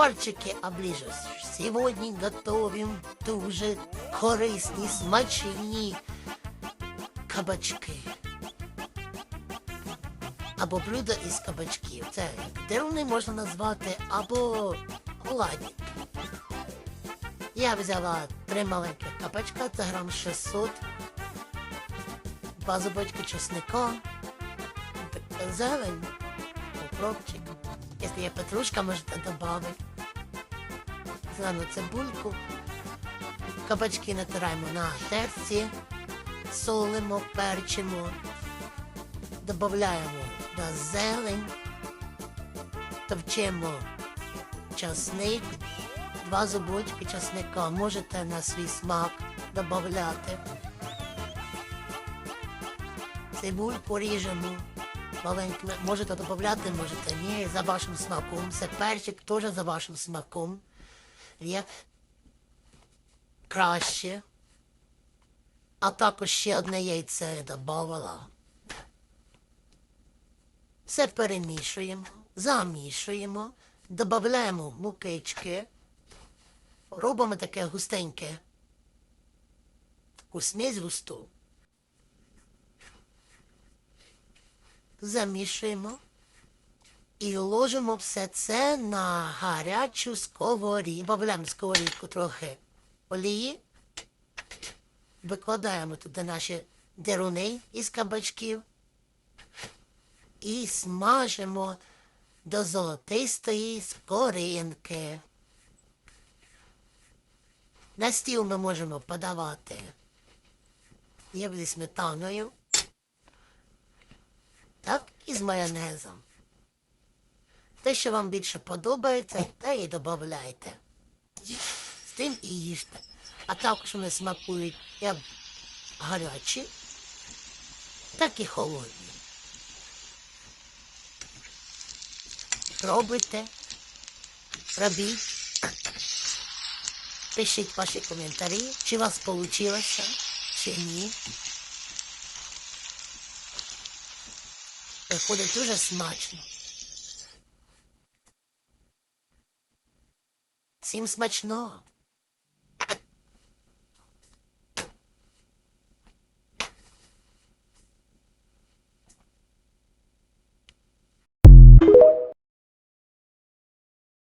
Пальчики оближешь. Сегодня готовим дуже корисні, смачні кабачки. Або блюдо із кабачків. Це деруни можна назвати, або оладі. Я взяла три маленьких кабачка, це грам 600, два зубочки чесника, зелень, укропчик. Якщо є петрушка, можете додати. Зелену цибульку. Кабачки натираємо на терці, солимо, перчимо, додаємо до зелень, товчемо часник, два зубочки часника, можете на свій смак додати. Цибульку ріжемо маленькими. Можете додати, можете ні, за вашим смаком. Це перчик теж за вашим смаком. Як краще. А також ще одне яйце додавала. Все перемішуємо, замішуємо, додаємо мукички, робимо таке густеньке, таку смесь густу. Замішуємо і ложимо все це на гарячу сковорідку. Добавляємо сковорідку трохи олії. Викладаємо туди наші деруни із кабачків і смажимо до золотистої скоринки. На стіл ми можемо подавати як зі сметаною, так і з майонезом. Те, що вам більше подобається, те і додавайте. З тим і їжте. А також вони смакують як гарячі, так і холодні. Пробуйте, робіть, пишіть ваші коментарі, чи у вас вийшло, чи ні. Виходить дуже смачно. Всім смачного!